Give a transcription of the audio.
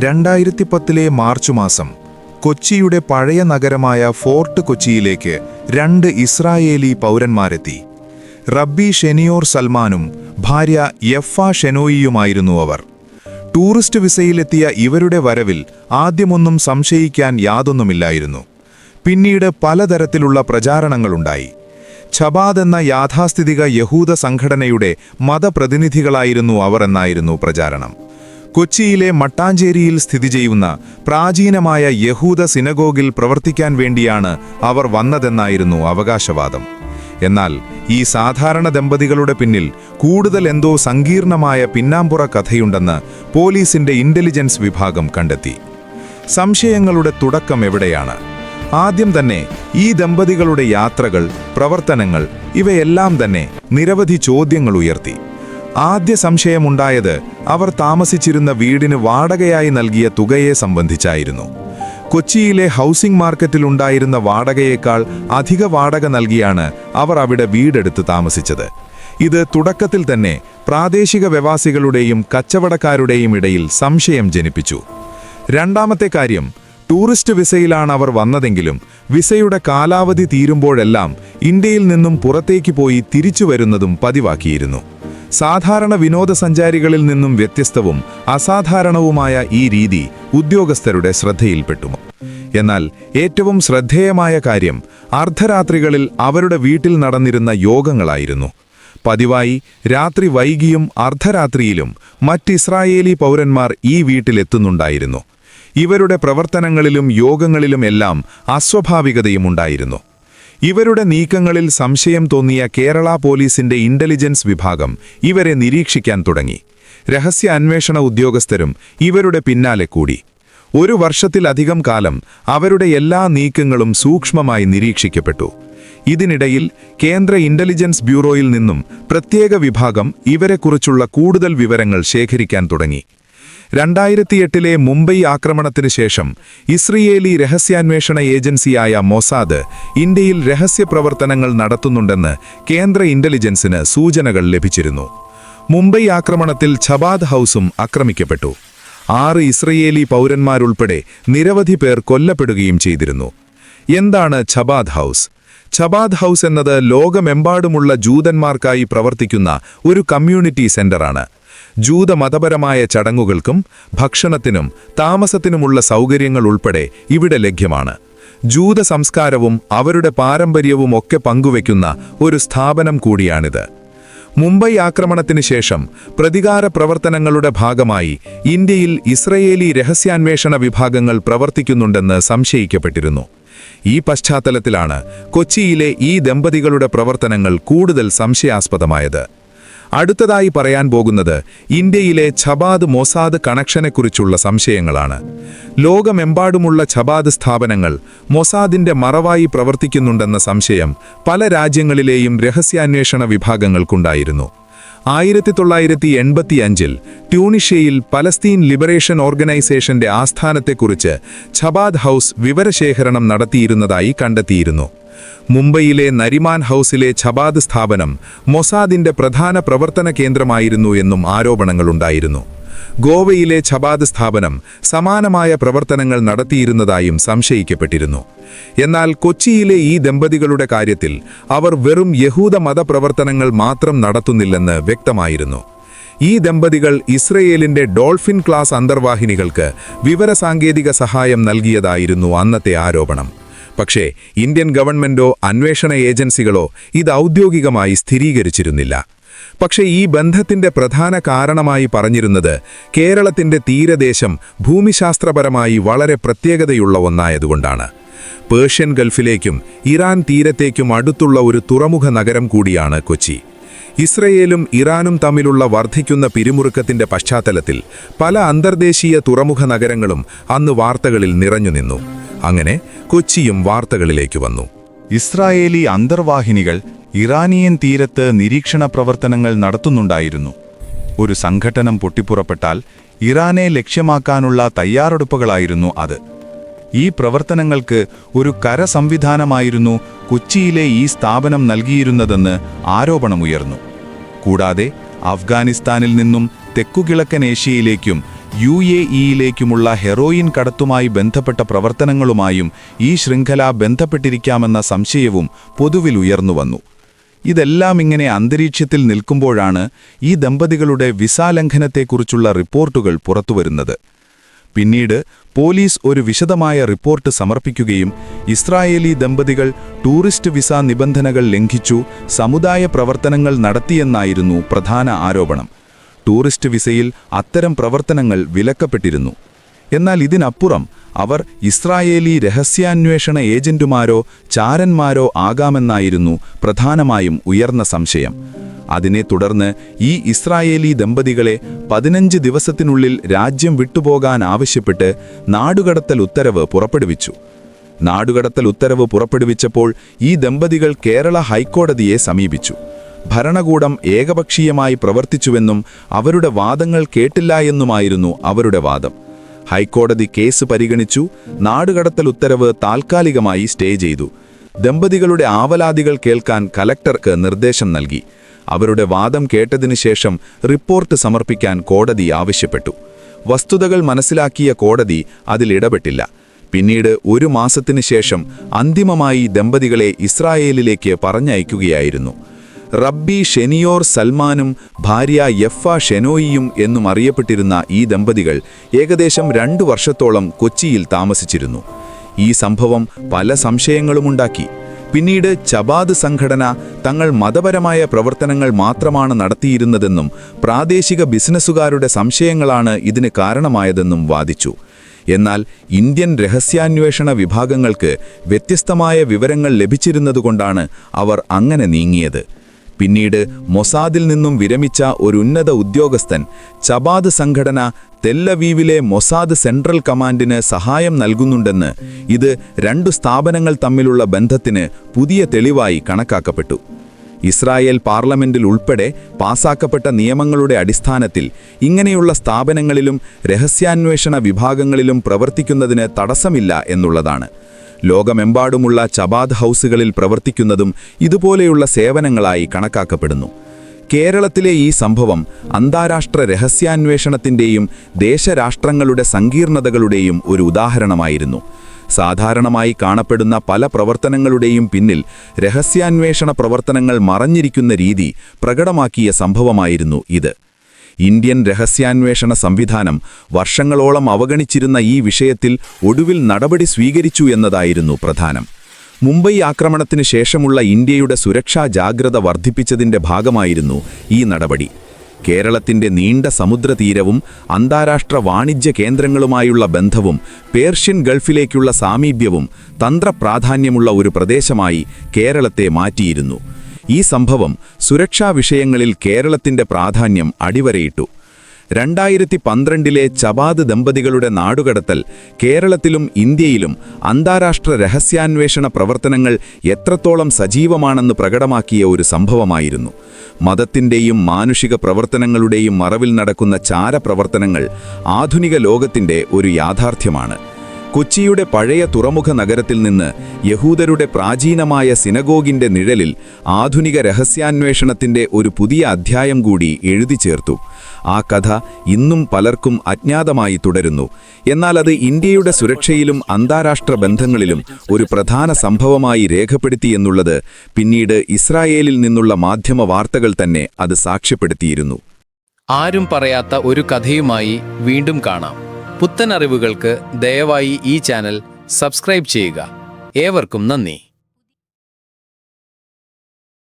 രണ്ടായിരത്തി പത്തിലെ മാർച്ച് മാസം കൊച്ചിയുടെ പഴയ നഗരമായ ഫോർട്ട് കൊച്ചിയിലേക്ക് രണ്ട് ഇസ്രായേലി പൗരന്മാരെത്തി. റബ്ബി ഷെനിയോർ സൽമാനും ഭാര്യ യഫ ഷെനോയിയുമായിരുന്നു അവർ. ടൂറിസ്റ്റ് വിസയിലെത്തിയ ഇവരുടെ വരവിൽ ആദ്യമൊന്നും സംശയിക്കാൻ യാതൊന്നുമില്ലായിരുന്നു. പിന്നീട് പലതരത്തിലുള്ള പ്രചാരണങ്ങളുണ്ടായി. ഛബാദ് എന്ന യാഥാസ്ഥിതിക യഹൂദ സംഘടനയുടെ മതപ്രതിനിധികളായിരുന്നു അവർ എന്നായിരുന്നു പ്രചാരണം. കൊച്ചിയിലെ മട്ടാഞ്ചേരിയിൽ സ്ഥിതി ചെയ്യുന്ന പ്രാചീനമായ യഹൂദ സിനഗോഗിൽ പ്രവർത്തിക്കാൻ വേണ്ടിയാണ് അവർ വന്നതെന്നായിരുന്നു അവകാശവാദം. എന്നാൽ ഈ സാധാരണ ദമ്പതികളുടെ പിന്നിൽ കൂടുതൽ എന്തോ സങ്കീർണമായ പിന്നാമ്പുറ കഥയുണ്ടെന്ന് പോലീസിന്റെ ഇന്റലിജൻസ് വിഭാഗം കണ്ടെത്തി. സംശയങ്ങളുടെ തുടക്കം എവിടെയാണ്? ആദ്യം തന്നെ ഈ ദമ്പതികളുടെ യാത്രകൾ പ്രവർത്തനങ്ങൾ ഇവയെല്ലാം തന്നെ നിരവധി ചോദ്യങ്ങൾ ഉയർത്തി. ആദ്യ സംശയമുണ്ടായത് അവർ താമസിച്ചിരുന്ന വീടിന് വാടകയായി നൽകിയ തുകയെ സംബന്ധിച്ചായിരുന്നു. കൊച്ചിയിലെ ഹൗസിംഗ് മാർക്കറ്റിലുണ്ടായിരുന്ന വാടകയേക്കാൾ അധിക വാടക നൽകിയാണ് അവർ അവിടെ വീടെടുത്ത് താമസിച്ചത്. ഇത് തുടക്കത്തിൽ തന്നെ പ്രാദേശിക വ്യവാസികളുടെയും കച്ചവടക്കാരുടെയും ഇടയിൽ സംശയം ജനിപ്പിച്ചു. രണ്ടാമത്തെ കാര്യം ടൂറിസ്റ്റ് വിസയിലാണ് അവർ വന്നതെങ്കിലും വിസയുടെ കാലാവധി തീരുമ്പോഴെല്ലാം ഇന്ത്യയിൽ നിന്നും പുറത്തേക്ക് പോയി തിരിച്ചു വരുന്നതും പതിവാക്കിയിരുന്നു. സാധാരണ വിനോദസഞ്ചാരികളിൽ നിന്നും വ്യത്യസ്തവും അസാധാരണവുമായ ഈ രീതി ഉദ്യോഗസ്ഥരുടെ ശ്രദ്ധയിൽപ്പെട്ടു. എന്നാൽ ഏറ്റവും ശ്രദ്ധേയമായ കാര്യം അർദ്ധരാത്രികളിൽ അവരുടെ വീട്ടിൽ നടന്നിരുന്ന യോഗങ്ങളായിരുന്നു. പതിവായി രാത്രി വൈകിയും അർദ്ധരാത്രിയിലും മറ്റ് ഇസ്രായേലി പൗരന്മാർ ഈ വീട്ടിലെത്തുന്നുണ്ടായിരുന്നു. ഇവരുടെ പ്രവർത്തനങ്ങളിലും യോഗങ്ങളിലും എല്ലാം അസ്വാഭാവികതയും ഉണ്ടായിരുന്നു. ഇവരുടെ നീക്കങ്ങളിൽ സംശയം തോന്നിയ കേരള പോലീസിന്റെ ഇന്റലിജൻസ് വിഭാഗം ഇവരെ നിരീക്ഷിക്കാൻ തുടങ്ങി. രഹസ്യ അന്വേഷണ ഉദ്യോഗസ്ഥരും ഇവരുടെ പിന്നാലെ കൂടി. ഒരു വർഷത്തിലധികം കാലം അവരുടെ എല്ലാ നീക്കങ്ങളും സൂക്ഷ്മമായി നിരീക്ഷിക്കപ്പെട്ടു. ഇതിനിടയിൽ കേന്ദ്ര ഇന്റലിജൻസ് ബ്യൂറോയിൽ നിന്നും പ്രത്യേക വിഭാഗം ഇവരെക്കുറിച്ചുള്ള കൂടുതൽ വിവരങ്ങൾ ശേഖരിക്കാൻ തുടങ്ങി. രണ്ടായിരത്തിയെട്ടിലെ മുംബൈ ആക്രമണത്തിന് ശേഷം ഇസ്രയേലി രഹസ്യാന്വേഷണ ഏജൻസിയായ മൊസാദ് ഇന്ത്യയിൽ രഹസ്യ പ്രവർത്തനങ്ങൾ നടത്തുന്നുണ്ടെന്ന് കേന്ദ്ര ഇന്റലിജൻസിന് സൂചനകൾ ലഭിച്ചിരുന്നു. മുംബൈ ആക്രമണത്തിൽ ഛബാദ് ഹൗസും ആക്രമിക്കപ്പെട്ടു. ആറ് ഇസ്രയേലി പൗരന്മാരുൾപ്പെടെ നിരവധി പേർ കൊല്ലപ്പെടുകയും ചെയ്തിരുന്നു. എന്താണ് ഛബാദ് ഹൗസ്? ഛബാദ് ഹൗസ് എന്നത് ലോകമെമ്പാടുമുള്ള ജൂതന്മാർക്കായി പ്രവർത്തിക്കുന്ന ഒരു കമ്മ്യൂണിറ്റി സെന്ററാണ്. ജൂത മതപരമായ ചടങ്ങുകൾക്കും ഭക്ഷണത്തിനും താമസത്തിനുമുള്ള സൗകര്യങ്ങൾ ഉൾപ്പെടെ ഇവിടെ ലഭ്യമാണ്. ജൂത സംസ്കാരവും അവരുടെ പാരമ്പര്യവും ഒക്കെ പങ്കുവയ്ക്കുന്ന ഒരു സ്ഥാപനം കൂടിയാണിത്. മുംബൈ ആക്രമണത്തിന് ശേഷം പ്രതികാര പ്രവർത്തനങ്ങളുടെ ഭാഗമായി ഇന്ത്യയിൽ ഇസ്രയേലി രഹസ്യാന്വേഷണ വിഭാഗങ്ങൾ പ്രവർത്തിക്കുന്നുണ്ടെന്ന് സംശയിക്കപ്പെട്ടിരുന്നു. ഈ പശ്ചാത്തലത്തിലാണ് കൊച്ചിയിലെ ഈ ദമ്പതികളുടെ പ്രവർത്തനങ്ങൾ കൂടുതൽ സംശയാസ്പദമായത്. അടുത്തതായി പറയാൻ പോകുന്നത് ഇന്ത്യയിലെ ഛബാദ് മൊസാദ് കണക്ഷനെക്കുറിച്ചുള്ള സംശയങ്ങളാണ്. ലോകമെമ്പാടുമുള്ള ഛബാദ് സ്ഥാപനങ്ങൾ മൊസാദിന്റെ മറവായി പ്രവർത്തിക്കുന്നുണ്ടെന്ന സംശയം പല രാജ്യങ്ങളിലെയും രഹസ്യാന്വേഷണ വിഭാഗങ്ങൾക്കുണ്ടായിരുന്നു. ആയിരത്തി തൊള്ളായിരത്തി എൺപത്തിയഞ്ചിൽ ട്യൂണിഷ്യയിൽ പലസ്തീൻ ലിബറേഷൻ ഓർഗനൈസേഷന്റെ ആസ്ഥാനത്തെക്കുറിച്ച് ഛബാദ് ഹൌസ് വിവരശേഖരണം നടത്തിയിരുന്നതായി കണ്ടെത്തിയിരുന്നു. മുംബൈയിലെ നരിമാൻ ഹൗസിലെ ഛബാദ് സ്ഥാപനം മൊസാദിന്റെ പ്രധാന പ്രവർത്തന കേന്ദ്രമായിരുന്നു എന്നും ആരോപണങ്ങളുണ്ടായിരുന്നു. ഗോവയിലെ ഛബാദ് സ്ഥാപനം സമാനമായ പ്രവർത്തനങ്ങൾ നടത്തിയിരുന്നതായും സംശയിക്കപ്പെട്ടിരുന്നു. എന്നാൽ കൊച്ചിയിലെ ഈ ദമ്പതികളുടെ കാര്യത്തിൽ അവർ വെറും യഹൂദ മതപ്രവർത്തനങ്ങൾ മാത്രം നടത്തുന്നില്ലെന്ന് വ്യക്തമായിരുന്നു. ഈ ദമ്പതികൾ ഇസ്രയേലിന്റെ ഡോൾഫിൻ ക്ലാസ് അന്തർവാഹിനികൾക്ക് വിവരസാങ്കേതിക സഹായം നൽകിയതായിരുന്നു അന്നത്തെ ആരോപണം. പക്ഷേ ഇന്ത്യൻ ഗവൺമെന്റോ അന്വേഷണ ഏജൻസികളോ ഇത് ഔദ്യോഗികമായി സ്ഥിരീകരിച്ചിരുന്നില്ല. പക്ഷേ ഈ ബന്ധത്തിന്റെ പ്രധാന കാരണമായി പറഞ്ഞിരുന്നത് കേരളത്തിന്റെ തീരദേശം ഭൂമിശാസ്ത്രപരമായി വളരെ പ്രത്യേകതയുള്ള ഒന്നായതുകൊണ്ടാണ്. പേർഷ്യൻ ഗൾഫിലേക്കും ഇറാൻ തീരത്തേക്കും അടുത്തുള്ള ഒരു തുറമുഖ നഗരം കൂടിയാണ് കൊച്ചി. ഇസ്രയേലും ഇറാനും തമ്മിലുള്ള വർദ്ധിക്കുന്ന പിരിമുറുക്കത്തിന്റെ പശ്ചാത്തലത്തിൽ പല അന്തർദേശീയ തുറമുഖ നഗരങ്ങളും അന്ന് വാർത്തകളിൽ നിറഞ്ഞുനിന്നു. അങ്ങനെ കൊച്ചിയും വാർത്തകളിലേക്ക് വന്നു. ഇസ്രായേലി അന്തർവാഹിനികൾ ഇറാനിയൻ തീരത്ത് നിരീക്ഷണ പ്രവർത്തനങ്ങൾ നടത്തുന്നുണ്ടായിരുന്നു. ഒരു സംഘട്ടനം പൊട്ടിപ്പുറപ്പെട്ടാൽ ഇറാനെ ലക്ഷ്യമാക്കാനുള്ള തയ്യാറെടുപ്പുകളായിരുന്നു അത്. ഈ പ്രവർത്തനങ്ങൾക്ക് ഒരു കര സംവിധാനമായിരുന്നു കൊച്ചിയിലെ ഈ സ്ഥാപനം നൽകിയിരുന്നതെന്ന് ആരോപണമുയർന്നു. കൂടാതെ അഫ്ഗാനിസ്ഥാനിൽ നിന്നും തെക്കുകിഴക്കൻ ഏഷ്യയിലേക്കും യു എ ഇയിലേക്കുമുള്ള ഹെറോയിൻ കടത്തുമായി ബന്ധപ്പെട്ട പ്രവർത്തനങ്ങളുമായും ഈ ശൃംഖല ബന്ധപ്പെട്ടിരിക്കാമെന്ന സംശയവും പൊതുവിൽ ഉയർന്നുവന്നു ഇതെല്ലാം ഇങ്ങനെ അന്തരീക്ഷത്തിൽ നിൽക്കുമ്പോഴാണ് ഈ ദമ്പതികളുടെ വിസാലംഘനത്തെക്കുറിച്ചുള്ള റിപ്പോർട്ടുകൾ പുറത്തുവരുന്നത്. പിന്നീട് പോലീസ് ഒരു വിശദമായ റിപ്പോർട്ട് സമർപ്പിക്കുകയും ഇസ്രായേലി ദമ്പതികൾ ടൂറിസ്റ്റ് വിസ നിബന്ധനകൾ ലംഘിച്ചു സമുദായ പ്രവർത്തനങ്ങൾ നടത്തിയെന്നായിരുന്നു പ്രധാന ആരോപണം. ടൂറിസ്റ്റ് വിസയിൽ അത്തരം പ്രവർത്തനങ്ങൾ വിലക്കപ്പെട്ടിരുന്നു. എന്നാൽ ഇതിനപ്പുറം അവർ ഇസ്രായേലി രഹസ്യാന്വേഷണ ഏജന്റുമാരോ ചാരന്മാരോ ആകാമെന്നായിരുന്നു പ്രധാനമായും ഉയർന്ന സംശയം. അതിനെ തുടർന്ന് ഈ ഇസ്രായേലി ദമ്പതികളെ പതിനഞ്ച് ദിവസത്തിനുള്ളിൽ രാജ്യം വിട്ടുപോകാൻ ആവശ്യപ്പെട്ട് നാടുകടത്തൽ ഉത്തരവ് പുറപ്പെടുവിച്ചു. നാടുകടത്തൽ ഉത്തരവ് പുറപ്പെടുവിച്ചപ്പോൾ ഈ ദമ്പതികൾ കേരള ഹൈക്കോടതിയെ സമീപിച്ചു. ഭരണകൂടം ഏകപക്ഷീയമായി പ്രവർത്തിച്ചുവെന്നും അവരുടെ വാദങ്ങൾ കേട്ടില്ല എന്നുമായിരുന്നു അവരുടെ വാദം. ഹൈക്കോടതി കേസ് പരിഗണിച്ചു നാടുകടത്തൽ ഉത്തരവ് താൽക്കാലികമായി സ്റ്റേ ചെയ്തു. ദമ്പതികളുടെ ആവലാതികൾ കേൾക്കാൻ കലക്ടർക്ക് നിർദ്ദേശം നൽകി. അവരുടെ വാദം കേട്ടതിനു ശേഷം റിപ്പോർട്ട് സമർപ്പിക്കാൻ കോടതി ആവശ്യപ്പെട്ടു. വസ്തുതകൾ മനസ്സിലാക്കിയ കോടതി അതിലിടപെട്ടില്ല പിന്നീട് ഒരു മാസത്തിനു ശേഷം അന്തിമമായി ദമ്പതികളെ ഇസ്രായേലിലേക്ക് പറഞ്ഞയക്കുകയായിരുന്നു. റബ്ബി ഷെനിയോർ സൽമാനും ഭാര്യ യഫ ഷെനോയിയും എന്നും അറിയപ്പെട്ടിരുന്ന ഈ ദമ്പതികൾ ഏകദേശം രണ്ടു വർഷത്തോളം കൊച്ചിയിൽ താമസിച്ചിരുന്നു. ഈ സംഭവം പല സംശയങ്ങളുമുണ്ടാക്കി പിന്നീട് ചബാദ് സംഘടന തങ്ങൾ മതപരമായ പ്രവർത്തനങ്ങൾ മാത്രമാണ് നടത്തിയിരുന്നതെന്നും പ്രാദേശിക ബിസിനസ്സുകാരുടെ സംശയങ്ങളാണ് ഇതിന് കാരണമായതെന്നും വാദിച്ചു. എന്നാൽ ഇന്ത്യൻ രഹസ്യാന്വേഷണ വിഭാഗങ്ങൾക്ക് വ്യത്യസ്തമായ വിവരങ്ങൾ ലഭിച്ചിരുന്നതുകൊണ്ടാണ് അവർ അങ്ങനെ നീങ്ങിയത്. പിന്നീട് മൊസാദിൽ നിന്നും വിരമിച്ച ഒരു ഉന്നത ഉദ്യോഗസ്ഥൻ ചബാദ് സംഘടന തെല്ലവീവിലെ മൊസാദ് സെൻട്രൽ കമാൻഡിന് സഹായം നൽകുന്നുണ്ടെന്ന് ഇത് രണ്ടു സ്ഥാപനങ്ങൾ തമ്മിലുള്ള ബന്ധത്തിന് പുതിയ തെളിവായി കണക്കാക്കപ്പെട്ടു. ഇസ്രായേൽ പാർലമെന്റിൽ ഉൾപ്പെടെ പാസാക്കപ്പെട്ട നിയമങ്ങളുടെ അടിസ്ഥാനത്തിൽ ഇങ്ങനെയുള്ള സ്ഥാപനങ്ങളിലും രഹസ്യാന്വേഷണ വിഭാഗങ്ങളിലും പ്രവർത്തിക്കുന്നതിന് തടസ്സമില്ല എന്നുള്ളതാണ്. ലോകമെമ്പാടുമുള്ള ചബാദ് ഹൗസുകളിൽ പ്രവർത്തിക്കുന്നതും ഇതുപോലെയുള്ള സേവനങ്ങളായി കണക്കാക്കപ്പെടുന്നു. കേരളത്തിലെ ഈ സംഭവം അന്താരാഷ്ട്ര രഹസ്യാന്വേഷണത്തിന്റെയും ദേശരാഷ്ട്രങ്ങളുടെ സങ്കീർണതകളുടെയും ഒരു ഉദാഹരണമായിരുന്നു. സാധാരണമായി കാണപ്പെടുന്ന പല പ്രവർത്തനങ്ങളുടെയും പിന്നിൽ രഹസ്യാന്വേഷണ പ്രവർത്തനങ്ങൾ മറഞ്ഞിരിക്കുന്ന രീതി പ്രകടമാക്കിയ സംഭവമായിരുന്നു ഇത്. ഇന്ത്യൻ രഹസ്യാന്വേഷണ സംവിധാനം വർഷങ്ങളോളം അവഗണിച്ചിരുന്ന ഈ വിഷയത്തിൽ ഒടുവിൽ നടപടി സ്വീകരിച്ചു എന്നതായിരുന്നു പ്രധാനം. മുംബൈ ആക്രമണത്തിന് ശേഷമുള്ള ഇന്ത്യയുടെ സുരക്ഷാ ജാഗ്രത വർദ്ധിപ്പിച്ചതിന്റെ ഭാഗമായിരുന്നു ഈ നടപടി. കേരളത്തിന്റെ നീണ്ട സമുദ്രതീരവും അന്താരാഷ്ട്ര വാണിജ്യ കേന്ദ്രങ്ങളുമായുള്ള ബന്ധവും പേർഷ്യൻ ഗൾഫിലേക്കുള്ള സാമീപ്യവും തന്ത്രപ്രാധാന്യമുള്ള ഒരു പ്രദേശമായി കേരളത്തെ മാറ്റിയിരുന്നു. ഈ സംഭവം സുരക്ഷാ വിഷയങ്ങളിൽ കേരളത്തിന്റെ പ്രാധാന്യം അടിവരയിട്ടു. രണ്ടായിരത്തി പന്ത്രണ്ടിലെ ചബാദ് ദമ്പതികളുടെ നാടുകടത്തൽ കേരളത്തിലും ഇന്ത്യയിലും അന്താരാഷ്ട്ര രഹസ്യാന്വേഷണ പ്രവർത്തനങ്ങൾ എത്രത്തോളം സജീവമാണെന്ന് പ്രകടമാക്കിയ ഒരു സംഭവമായിരുന്നു. മതത്തിന്റെയും മാനുഷിക പ്രവർത്തനങ്ങളുടെയും മറവിൽ നടക്കുന്ന ചാരപ്രവർത്തനങ്ങൾ ആധുനിക ലോകത്തിന്റെ ഒരു യാഥാർത്ഥ്യമാണ്. കൊച്ചിയുടെ പഴയ തുറമുഖ നഗരത്തിൽ നിന്ന് യഹൂദരുടെ പ്രാചീനമായ സിനഗോഗിന്റെ നിഴലിൽ ആധുനിക രഹസ്യാന്വേഷണത്തിന്റെ ഒരു പുതിയ അധ്യായം കൂടി എഴുതി ചേർത്തു. ആ കഥ ഇന്നും പലർക്കും അജ്ഞാതമായി തുടരുന്നു. എന്നാൽ അത് ഇന്ത്യയുടെ സുരക്ഷയിലും അന്താരാഷ്ട്ര ബന്ധങ്ങളിലും ഒരു പ്രധാന സംഭവമായി രേഖപ്പെടുത്തി എന്നുള്ളത് പിന്നീട് ഇസ്രായേലിൽ നിന്നുള്ള മാധ്യമ വാർത്തകൾ തന്നെ അത് സാക്ഷ്യപ്പെടുത്തിയിരുന്നു. ആരും പറയാത്ത ഒരു കഥയുമായി വീണ്ടും കാണാം. പുത്തൻ അറിവുകൾക്ക് ദയവായി ഈ ചാനൽ സബ്സ്ക്രൈബ് ചെയ്യുക. ഏവർക്കും നന്ദി.